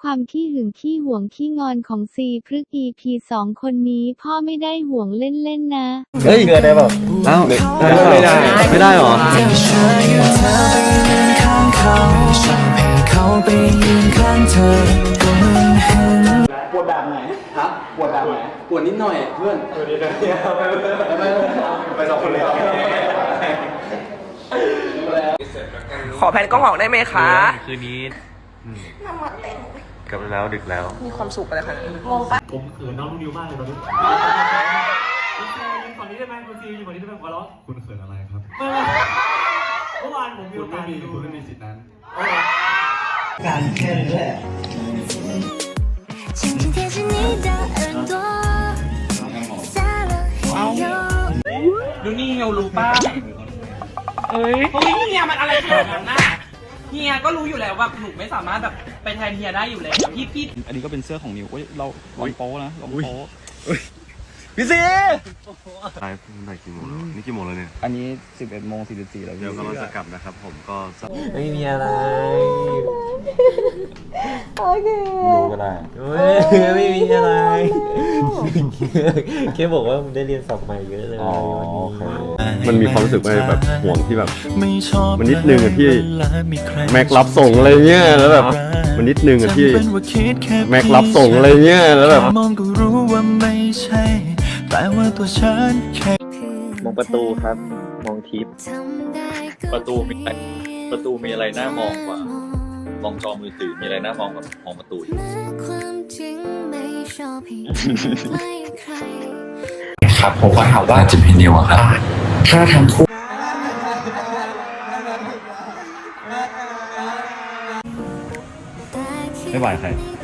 ความขี้หึงขี้หวงขี้งอนของซีพฤก EP สองคนนี้พ่อไม่ได้ห่วงเล่นๆนะ เฮ้ย เกินได้เปล่าเอ้าไม่ไม่ได้ได้ ไม่ได้หรอ ปวดแบบไหนฮะปวดแบบไหนปวดนิดหน่อยเพื่อนปวดนิดหน่อยไปไปไปสองคนเลยขอแผ่นกล้องออกได้ไหมคะ คืนนี้ น้ำมันเต็มกลับมาแล้วดึกแล้ว มีความสุขอะไรคะงงปะผมเขินน้องนิวมากเลยตอนนี้คุณซียืนฝั่งนี้ได้ไหมคุณซียืนฝั่งนี้ได้ไหมหัวเราะคุณเขินอะไรครับเมื่อวานผมมีโอกาสดูคุณไม่มีสิทธิ์นั้นการแค่นี้แหละเอาดูนี่เงารู้ป้าเอ้ยเฮ้ยเณมันอะไรขนาดนั้นนะ เฮียก็รู้อยู่แล้วว่าหนูไม่สามารถแบบไปแทนเฮียได้อยู่แล้วพี่พี่อันนี้ก็เป็นเสื้อของนิวเว้ยเราลองโป๊นะลองโป๊พี่ซีไลฟ์ตั้งแต่กี่โมงแล้วนี่กี่โมงแล้วเนี่ย อันนี้ 11โมง44แล้วเดี๋ยวกำลังจะกลับนะครับผมก็สักไม่มีอะไร ดูก็ได้ไม่มีอะไรแค่บอกว่ามันได้เรียนศัพท์ใหม่เยอะเลยอ๋อวันโอนี้เคมันมีความรู้สึกว่าแบบห่วงที่แบบมันนิดนึงอะที่แม็กรับส่งอะไรเงี้ยแล้วแบบมันนิดนึงอะที่แม็กรับส่งอะไรเงี้ยแล้วแบบมองก็รู้ว่าไม่ใช่แต่ว่าตัวฉันแค่มองประตูครับ มองทิพย์ประตูมีอะไรประตูมีอะไรน่ามองกว่า มองจอมือถือมีอะไรน่ามองกว่ามองประตูอีกความจริงไม่ชอบให้ใกล้ใครครับผมก็ถามว่าจะเป็นนิวครับ ถ้าทั้งคู่แต่คิดไม่ไหวใครไม่